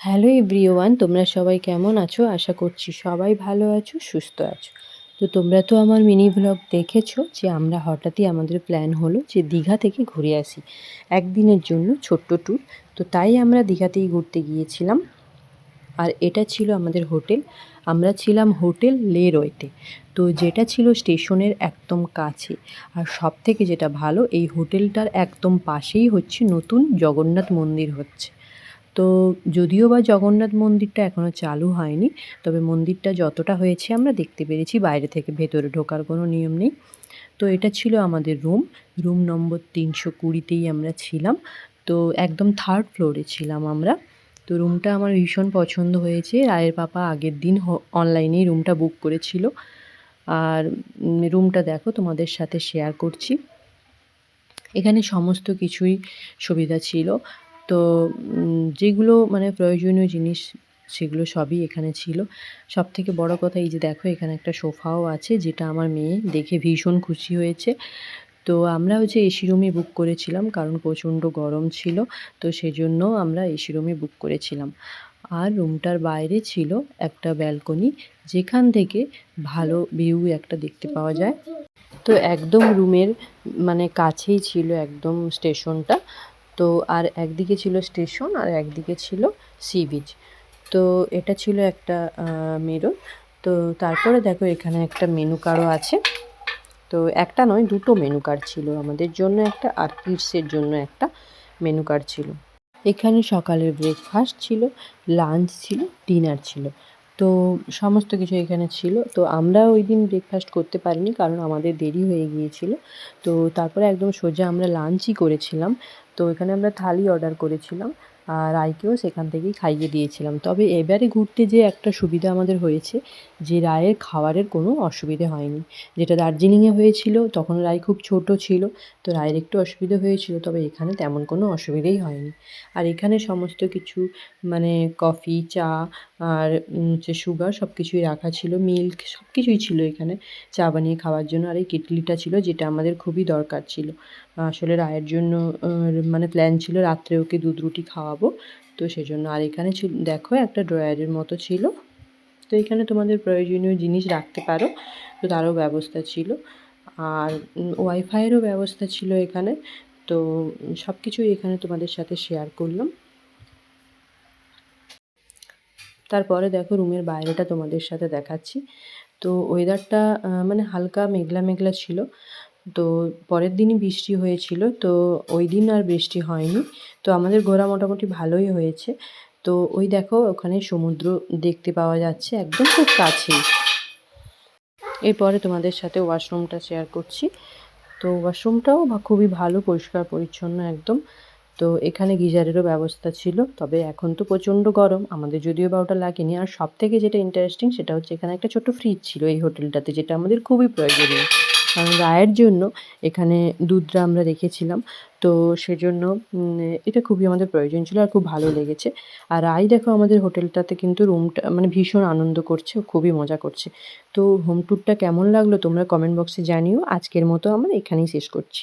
Hello everyone, তোমরা সবাই কেমন আছো? আশা করছি সবাই ভালো আছো, সুস্থ আছো। তো তোমরা তো আমার মিনি ব্লগ দেখেছ যে আমরা হঠাৎই আমাদের প্ল্যান হলো যে দীঘা থেকে ঘুরে আসি একদিনের জন্য ছোট্ট ট্যুর তো তাই আমরা দীঘাতেই ঘুরতে গিয়েছিলাম। আর এটা ছিল আমাদের হোটেল। আমরা ছিলাম হোটেল লে রয়তে তো যেটা ছিল স্টেশনের একদম কাছে। আর সব থেকে যেটা ভালো, এই হোটেলটার একদম পাশেই হচ্ছে নতুন জগন্নাথ মন্দির হচ্ছে। তো যদিও বা জগন্নাথ মন্দিরটা এখনও চালু হয়নি, তবে মন্দিরটা যতটা হয়েছে আমরা দেখতে পেরেছি, বাইরে থেকে ভেতরে ঢোকার কোনো নিয়ম নেই। তো এটা ছিল আমাদের রুম রুম নম্বর তিনশো কুড়িতেই আমরা ছিলাম। তো একদম থার্ড ফ্লোরে ছিলাম আমরা। তো রুমটা আমার ভীষণ পছন্দ হয়েছে, রায়ের পাপা আগের দিন অনলাইনেই রুমটা বুক করেছিল। আর রুমটা দেখো, তোমাদের সাথে শেয়ার করছি। এখানে সমস্ত কিছুই সুবিধা ছিল। তো যেগুলো মানে প্রয়োজনীয় জিনিস সেগুলো সবই এখানে ছিল। সব থেকে বড় কথা এই যে দেখো, এখানে একটা সোফাও আছে যেটা আমার মেয়ে দেখে ভীষণ খুশি হয়েছে। তো আমরা হচ্ছে এসি রুমই বুক করেছিলাম কারণ প্রচণ্ড গরম ছিল, তো সেজন্য আমরা এসি রুমই বুক করেছিলাম। আর রুমটার বাইরে ছিল একটা ব্যালকনি যেখান থেকে ভালো ভিউ একটা দেখতে পাওয়া যায়। তো একদম রুমের মানে কাছেই ছিল একদম স্টেশনটা তো আর একদিকে ছিল স্টেশন আর একদিকে ছিল সি বিচ তো এটা ছিল একটা মেরো তো তারপরে দেখো এখানে একটা মেনু কার্ডও আছে। তো একটা নয়, দুটো মেনু কার্ড ছিল। আমাদের জন্য একটা আর কিডসের জন্য একটা মেনু কার্ড ছিল। এখানে সকালের ব্রেকফাস্ট ছিল লাঞ্চ ছিল ডিনার ছিল। তো সমস্ত কিছু এখানে ছিল। তো আমরা ওই দিন ব্রেকফাস্ট করতে পারিনি কারণ আমাদের দেরি হয়ে গিয়েছিল। তো তারপরে একদম সোজা আমরা লাঞ্চই করেছিলাম। তো এখানে আমরা থালি অর্ডার করেছিলাম, আর রায়কেও সেখান থেকেই খাইয়ে দিয়েছিলাম। তবে এবারে ঘুরতে যে একটা সুবিধা আমাদের হয়েছে যে, রায়ের খাবারের কোনো অসুবিধে হয়নি। যেটা দার্জিলিংয়ে হয়েছিল, তখন রায় খুব ছোট ছিল, তো রায়ের একটু অসুবিধে হয়েছিল, তবে এখানে তেমন কোনো অসুবিধেই হয়নি। আর এখানে সমস্ত কিছু মানে কফি, চা আর হচ্ছে সুগার সব কিছুই রাখা ছিল মিল্ক সব কিছুই ছিল এখানে চা বানিয়ে খাওয়ার জন্য, আর এই কেটলিটা ছিল যেটা আমাদের খুবই দরকার ছিল। আসলে রায়ের জন্য মানে প্ল্যান ছিল রাত্রে ওকে দুধ রুটি খাওয়াবো, তো সেজন্য। আর এখানে ছিল, দেখো একটা ড্রয়ারের মতো ছিল, তো এখানে তোমাদের প্রয়োজনীয় জিনিস রাখতে পারো, তো তারও ব্যবস্থা ছিল। আর ওয়াইফাইয়েরও ব্যবস্থা ছিল এখানে, তো সব কিছুই এখানে তোমাদের সাথে শেয়ার করলাম। তারপরে দেখো রুমের বাইরেটা তোমাদের সাথে দেখাচ্ছি। তো ওয়েদারটা মানে হালকা মেঘলা মেঘলা ছিল। তো পরের দিনই বৃষ্টি হয়েছিল। তো ওই দিন আর বৃষ্টি হয়নি। তো আমাদের ঘোরা মোটামুটি ভালোই হয়েছে। তো ওই দেখো ওখানে সমুদ্র দেখতে পাওয়া যাচ্ছে একদম খুব কাছেই। এরপরে তোমাদের সাথে ওয়াশরুমটা শেয়ার করছি। তো ওয়াশরুমটাও খুবই ভালো, পরিষ্কার, পরিচ্ছন্ন একদম। তো এখানে গিজারেরও ব্যবস্থা ছিল, তবে এখন তো প্রচণ্ড গরম। আমাদের যদিও বা ওটা লাগেনি। আর সব থেকে যেটা ইন্টারেস্টিং সেটা হচ্ছে এখানে একটা ছোটো ফ্রিজ ছিল এই হোটেলটাতে, যেটা আমাদের খুবই প্রয়োজনীয়। কারণ রায়ের জন্য এখানে দুধটা আমরা রেখেছিলাম। তো সেজন্য এটা খুবই আমাদের প্রয়োজন ছিল আর খুব ভালো লেগেছে। আর রায় দেখো আমাদের হোটেলটাতে কিন্তু রুমটা মানে ভীষণ আনন্দ করছে খুবই মজা করছে। তো হোম ট্যুরটা কেমন লাগল তোমরা কমেন্ট বক্সে জানিও। আজকের মতো আমরা এখানেই শেষ করছি।